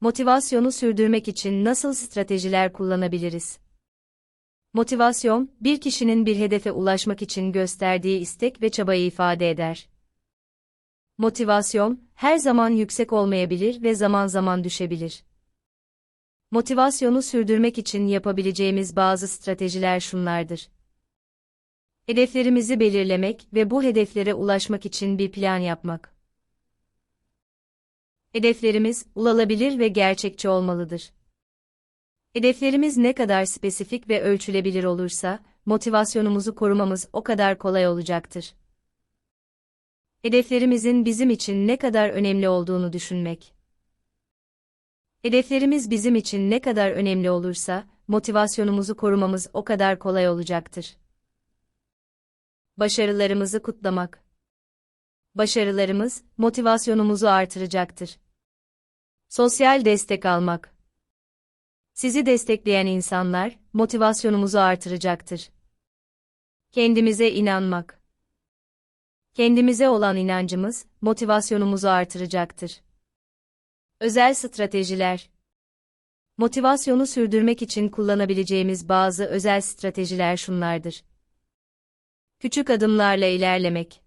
Motivasyonu sürdürmek için nasıl stratejiler kullanabiliriz? Motivasyon, bir kişinin bir hedefe ulaşmak için gösterdiği istek ve çabayı ifade eder. Motivasyon, her zaman yüksek olmayabilir ve zaman zaman düşebilir. Motivasyonu sürdürmek için yapabileceğimiz bazı stratejiler şunlardır. Hedeflerimizi belirlemek ve bu hedeflere ulaşmak için bir plan yapmak. Hedeflerimiz ulaşılabilir ve gerçekçi olmalıdır. Hedeflerimiz ne kadar spesifik ve ölçülebilir olursa, motivasyonumuzu korumamız o kadar kolay olacaktır. Hedeflerimizin bizim için ne kadar önemli olduğunu düşünmek. Hedeflerimiz bizim için ne kadar önemli olursa, motivasyonumuzu korumamız o kadar kolay olacaktır. Başarılarımızı kutlamak. Başarılarımız, motivasyonumuzu artıracaktır. Sosyal destek almak. Sizi destekleyen insanlar, motivasyonumuzu artıracaktır. Kendimize inanmak. Kendimize olan inancımız, motivasyonumuzu artıracaktır. Özel stratejiler. Motivasyonu sürdürmek için kullanabileceğimiz bazı özel stratejiler şunlardır. Küçük adımlarla ilerlemek.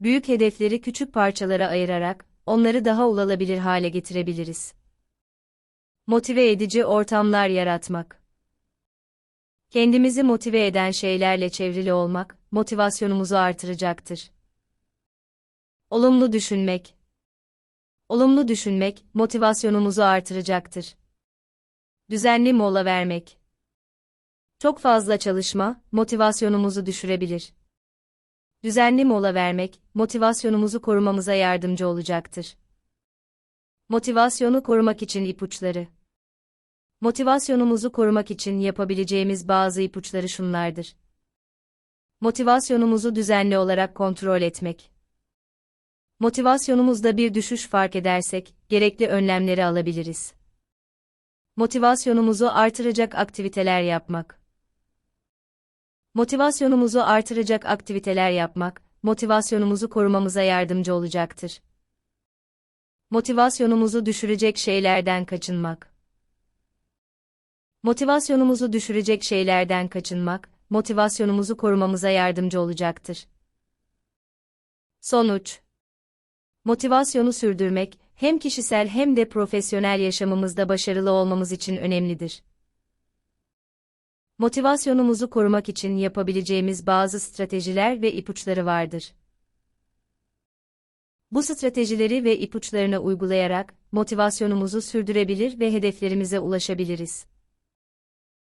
Büyük hedefleri küçük parçalara ayırarak, onları daha ulaşılabilir hale getirebiliriz. Motive edici ortamlar yaratmak. Kendimizi motive eden şeylerle çevrili olmak, motivasyonumuzu artıracaktır. Olumlu düşünmek. Olumlu düşünmek, motivasyonumuzu artıracaktır. Düzenli mola vermek. Çok fazla çalışma, motivasyonumuzu düşürebilir. Düzenli mola vermek, motivasyonumuzu korumamıza yardımcı olacaktır. Motivasyonu korumak için ipuçları. Motivasyonumuzu korumak için yapabileceğimiz bazı ipuçları şunlardır. Motivasyonumuzu düzenli olarak kontrol etmek. Motivasyonumuzda bir düşüş fark edersek, gerekli önlemleri alabiliriz. Motivasyonumuzu artıracak aktiviteler yapmak. Motivasyonumuzu artıracak aktiviteler yapmak, motivasyonumuzu korumamıza yardımcı olacaktır. Motivasyonumuzu düşürecek şeylerden kaçınmak. Motivasyonumuzu düşürecek şeylerden kaçınmak, motivasyonumuzu korumamıza yardımcı olacaktır. Sonuç Motivasyonu sürdürmek, hem kişisel hem de profesyonel yaşamımızda başarılı olmamız için önemlidir. Motivasyonumuzu korumak için yapabileceğimiz bazı stratejiler ve ipuçları vardır. Bu stratejileri ve ipuçlarını uygulayarak motivasyonumuzu sürdürebilir ve hedeflerimize ulaşabiliriz.